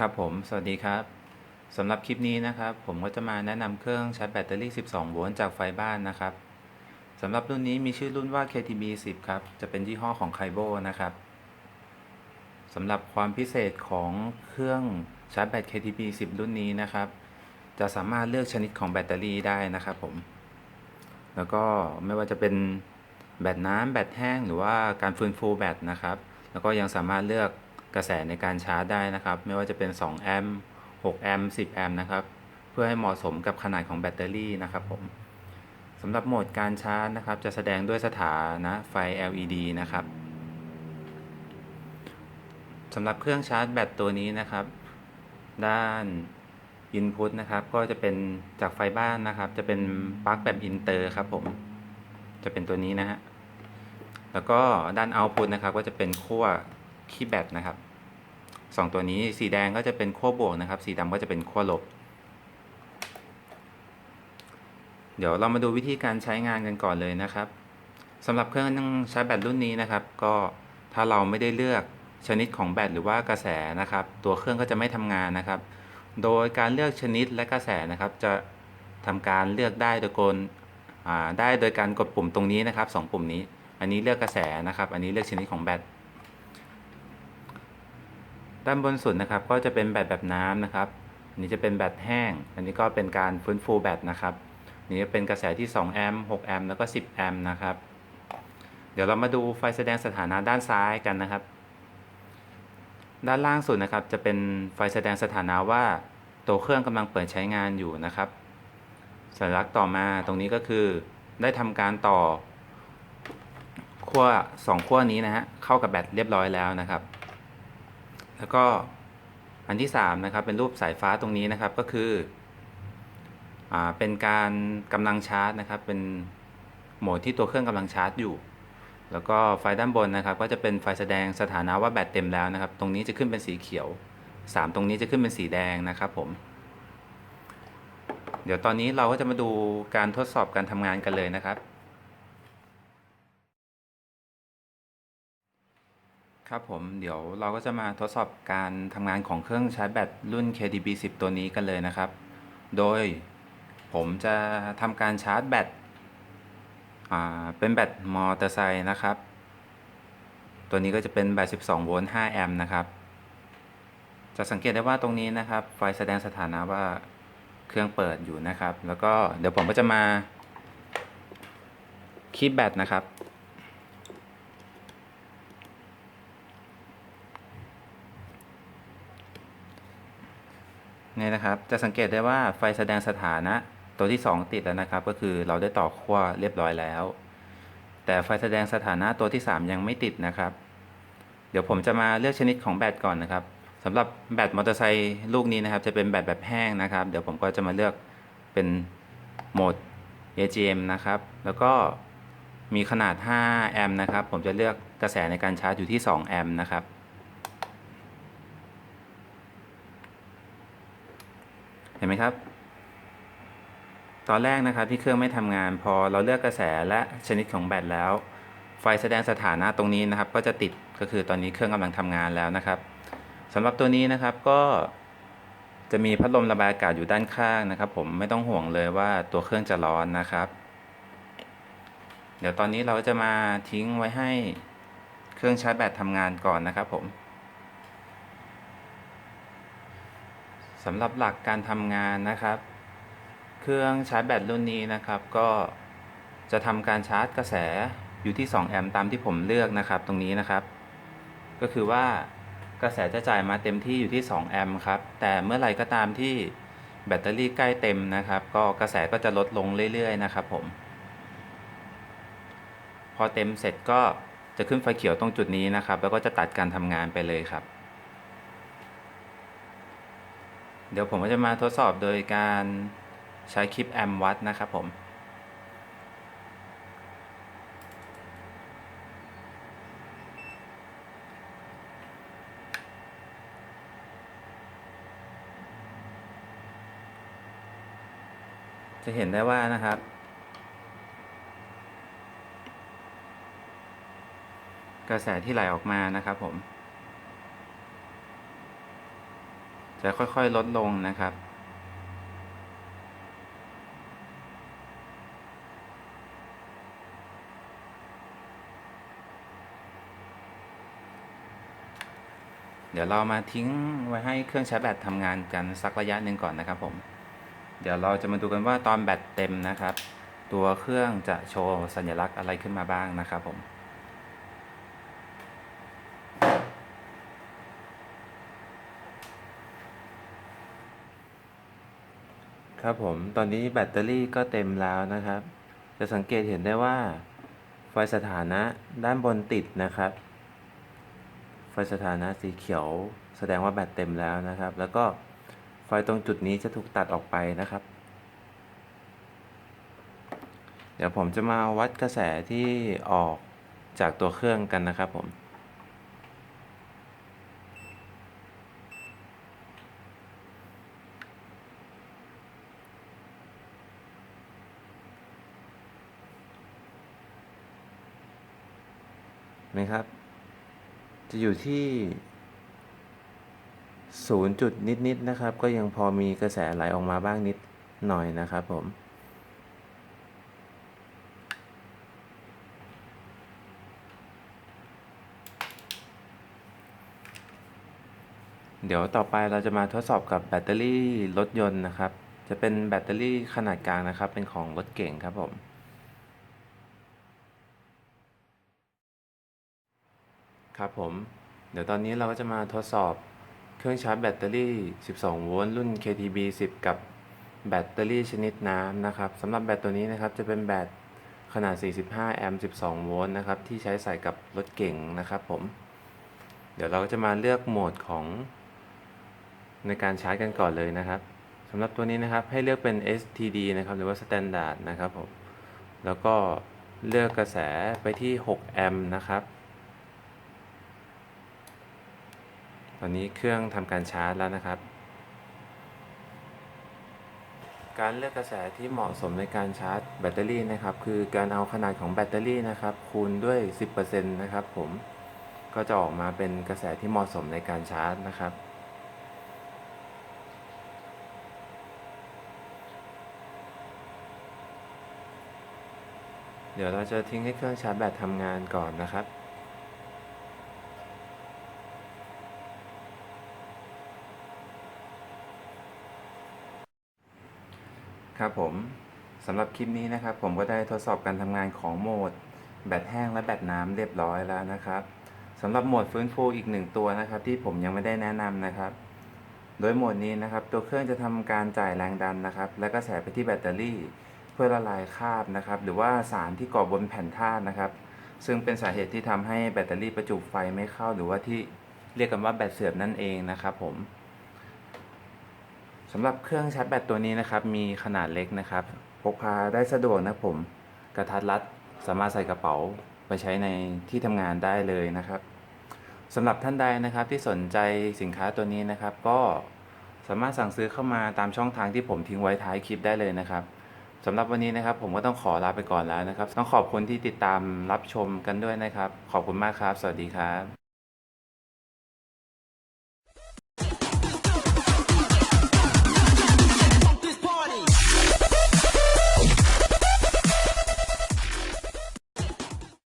ครับผม สวัสดีครับ สำหรับคลิปนี้นะครับ ผมก็จะมาแนะนำเครื่องชาร์จแบตเตอรี่ 12 โวลต์จากไฟบ้านนะครับ สำหรับรุ่นนี้มีชื่อรุ่นว่า KTB 10 ครับ จะเป็นยี่ห้อของ k a i b o นะครับ สำหรับความพิเศษของเครื่องชาร์จแบต KTB 10 รุ่นนี้นะครับ จะสามารถเลือกชนิดของแบตเตอรี่ได้นะครับผม แล้วก็ไม่ว่าจะเป็นแบตน้ำแบตแห้งหรือว่าการฟื้นฟูแบตนะครับ แล้วก็ยังสามารถเลือก กระแสในการชาร์จได้นะครับ ไม่ว่าจะเป็น 2 แอมป์ 6 แอมป์ 10 แอมป์นะครับ เพื่อให้เหมาะสมกับขนาดของแบตเตอรี่นะครับผมสำหรับโหมดการชาร์จนะครับ จะแสดงด้วยสถานะไฟ LED นะครับสำหรับเครื่องชาร์จแบตตัวนี้นะครับ ด้าน Input นะครับ ก็จะเป็นจากไฟบ้านนะครับ จะเป็นปลั๊กแบบอินเตอร์ครับผม จะเป็นตัวนี้นะฮะ แล้วก็ด้าน Output นะครับ ก็จะเป็นขั้วคีย์แบตนะครับ สองตัวนี้สีแดงก็จะเป็นขั้วบวกนะครับ สีดำก็จะเป็นขั้วลบ เดี๋ยวเรามาดูวิธีการใช้งานกันก่อนเลยนะครับสำหรับเครื่องใชาร์จแบตรุ่นนี้นะครับ ก็ถ้าเราไม่ได้เลือกชนิดของแบตหรือว่ากระแสนะครับ ตัวเครื่องก็จะไม่ทำงานนะครับ โดยการเลือกชนิดและกระแสนะครับ จะทำการเลือกได้โดยกลได้โดยการกดปุ่มตรงนี้นะครับสองปุ่มนี้ อันนี้เลือกกระแสนะครับ อันนี้เลือกชนิดของแบต ด้านบนสุดนะครับ ก็จะเป็นแบตแบบน้ำนะครับอันนี้จะเป็นแบตแห้ง อันนี้ก็เป็นการฟื้นฟูแบตนะครับนี่จะเป็นกระแสที่2แอมป์6แอมป์แล้วก็10แอมป์นะครับ เดี๋ยวเรามาดูไฟแสดงสถานะด้านซ้ายกันนะครับ ด้านล่างสุดนะครับ จะเป็นไฟแสดงสถานะว่าตัวเครื่องกำลังเปิดใช้งานอยู่นะครับ สัญลักษณ์ต่อมาตรงนี้ก็คือ ได้ทำการต่อขั้ว2ขั้วนี้นะฮะเข้ากับแบตเรียบร้อยแล้วนะครับ แล้วก็อันที่3นะครับเป็นรูปสายฟ้าตรงนี้นะครับก็คืออเป็นการกำลังชาร์จนะครับ เป็นโหมดที่ตัวเครื่องกำลังชาร์จอยู่ แล้วก็ไฟด้านบนนะครับ ก็จะเป็นไฟแสดงสถานะว่าแบตเต็มแล้วนะครับ ตรงนี้จะขึ้นเป็นสีเขียว 3 ตรงนี้จะขึ้นเป็นสีแดงนะครับผม เดี๋ยวตอนนี้เราก็จะมาดูการทดสอบการทำงานกันเลยนะครับ ครับผมเดี๋ยวเราก็จะมาทดสอบการทำงานของเครื่องชาร์จแบตรุ่น KDB 10 ตัวนี้กันเลยนะครับ โดยผมจะทำการชาร์จแบตเป็นแบตมอเตอร์ไซค์นะครับ ตัวนี้ก็จะเป็นแบต 12 โวลต์ 5 แอมป์นะครับ จะสังเกตได้ว่าตรงนี้นะครับ ไฟแสดงสถานะว่าเครื่องเปิดอยู่นะครับ แล้วก็เดี๋ยวผมก็จะมาคีบแบตนะครับ นะครับ จะสังเกตได้ว่าไฟแสดงสถานะตัวที่ 2 ติดแล้วนะครับ ก็คือเราได้ต่อขั้วเรียบร้อยแล้ว แต่ไฟแสดงสถานะตัวที่ 3 ยังไม่ติดนะครับ เดี๋ยวผมจะมาเลือกชนิดของแบตก่อนนะครับสำหรับแบตมอเตอร์ไซค์ลูกนี้นะครับ จะเป็นแบตแบบแห้งนะครับ เดี๋ยวผมก็จะมาเลือกเป็นโหมด AGM นะครับ แล้วก็มีขนาด 5 แอมป์นะครับ ผมจะเลือกกระแสในการชาร์จอยู่ที่ 2 แอมป์นะครับ ห็นไหมครับ ตอนแรกนะครับที่เครื่องไม่ทำงาน พอเราเลือกกระแสและชนิดของแบตแล้ว ไฟแสดงสถานะตรงนี้นะครับ ก็จะติดก็คือตอนนี้เครื่องกำลังทำงานแล้วนะครับสำหรับตัวนี้นะครับก็จะมีพัดลมระบายอากาศอยู่ด้านข้างนะครับ ผมไม่ต้องห่วงเลยว่าตัวเครื่องจะร้อนนะครับ เดี๋ยวตอนนี้เราจะมาทิ้งไว้ให้เครื่องชาร์จแบตทำงานก่อนนะครับผม สำหรับหลักการทำงานนะครับ เครื่องชาร์จแบตรุ่นนี้นะครับ ก็จะทำการชาร์จกระแสอยู่ที่ 2 แอมป์ตามที่ผมเลือกนะครับ ตรงนี้นะครับ ก็คือว่ากระแสจะจ่ายมาเต็มที่อยู่ที่ 2 แอมป์ครับ แต่เมื่อไหร่ก็ตามที่แบตเตอรี่ใกล้เต็มนะครับ ก็กระแสก็จะลดลงเรื่อยๆ นะครับผม พอเต็มเสร็จก็จะขึ้นไฟเขียวตรงจุดนี้นะครับ แล้วก็จะตัดการทำงานไปเลยครับ เดี๋ยวผมก็จะมาทดสอบโดยการใช้คลิปแอมวัดนะครับผม จะเห็นได้ว่านะครับ กระแสที่ไหลออกมานะครับผม จะค่อยๆลดลงนะครับ เดี๋ยวเรามาทิ้งไว้ให้เครื่องชาร์จแบตทำงานกันสักระยะหนึ่งก่อนนะครับผม เดี๋ยวเราจะมาดูกันว่าตอนแบตเต็มนะครับ ตัวเครื่องจะโชว์สัญลักษณ์อะไรขึ้นมาบ้างนะครับผม ครับผม ตอนนี้แบตเตอรี่ก็เต็มแล้วนะครับ จะสังเกตเห็นได้ว่า ไฟสถานะด้านบนติดนะครับ ไฟสถานะสีเขียวแสดงว่าแบตเต็มแล้วนะครับ แล้วก็ไฟตรงจุดนี้จะถูกตัดออกไปนะครับ เดี๋ยวผมจะมาวัดกระแสที่ออกจากตัวเครื่องกันนะครับผม นะครับ จะอยู่ที่0จุดนิดๆนะครับ ก็ยังพอมีกระแสไหลออกมาบ้างนิดหน่อยนะครับ ผมเดี๋ยวต่อไปเราจะมาทดสอบกับแบตเตอรี่รถยนต์นะครับ จะเป็นแบตเตอรี่ขนาดกลางนะครับ เป็นของรถเก่งครับผม ครับผม เดี๋ยวตอนนี้เราก็จะมาทดสอบเครื่องชาร์จแบตเตอรี่ 12 โวลต์รุ่น KTB 10 กับแบตเตอรี่ชนิดน้ำนะครับสำหรับแบตตัวนี้นะครับจะเป็นแบตขนาด 45 แอมป์ 12 โวลต์นะครับที่ใช้ใส่กับรถเก๋งนะครับผม เดี๋ยวเราก็จะมาเลือกโหมดของในการชาร์จกันก่อนเลยนะครับสำหรับตัวนี้นะครับให้เลือกเป็น STD นะครับหรือว่า Standard นะครับผม แล้วก็เลือกกระแสไปที่ 6 แอมป์นะครับ ต อนนี้เครื่องทำการชาร์จแล้วนะครับ การเลือกกระแสที่เหมาะสมในการชาร์จแบตเตอรี่นะครับ คือการเอาขนาดของแบตเตอรี่นะครับ คูณด้วย 10%นะครับผมก็จะออกมาเป็นกระแสที่เหมาะสมในการชาร์จนะครับเดี๋ยวเราจะทิ้งให้เครื่องชาร์จแบตทำงานก่อนนะครับ ครับผมสำหรับคลิปนี้นะครับผมก็ได้ทดสอบการทำงานของโหมด แบตแห้งและแบตน้ำเรียบร้อยแล้วนะครับสำหรับโหมดฟื้นฟูอีกหนึ่งตัวนะครับ ที่ผมยังไม่ได้แนะนำนะครับ โดยโหมดนี้นะครับ ตัวเครื่องจะทำการจ่ายแรงดันนะครับ และกระแสไปที่แบตเตอรี่ เพื่อละลายคราบนะครับ หรือว่าสารที่เกาะบนแผ่นธาตุนะครับ ซึ่งเป็นสาเหตุที่ทำให้แบตเตอรี่ประจุไฟไม่เข้า หรือว่าที่เรียกกันว่าแบตเสื่อมนั่นเองนะครับผม สำหรับเครื่องชาร์จแบตตัวนี้นะครับ มีขนาดเล็กนะครับ พกพาได้สะดวกนะผม กระทัดรัดสามารถใส่กระเป๋าไปใช้ในที่ทำงานได้เลยนะครับสำหรับท่านใดนะครับที่สนใจสินค้าตัวนี้นะครับ ก็สามารถสั่งซื้อเข้ามาตามช่องทางที่ผมทิ้งไว้ท้ายคลิปได้เลยนะครับสำหรับวันนี้นะครับผมก็ต้องขอลาไปก่อนแล้วนะครับ ต้องขอบคุณที่ติดตามรับชมกันด้วยนะครับ ขอบคุณมากครับ สวัสดีครับ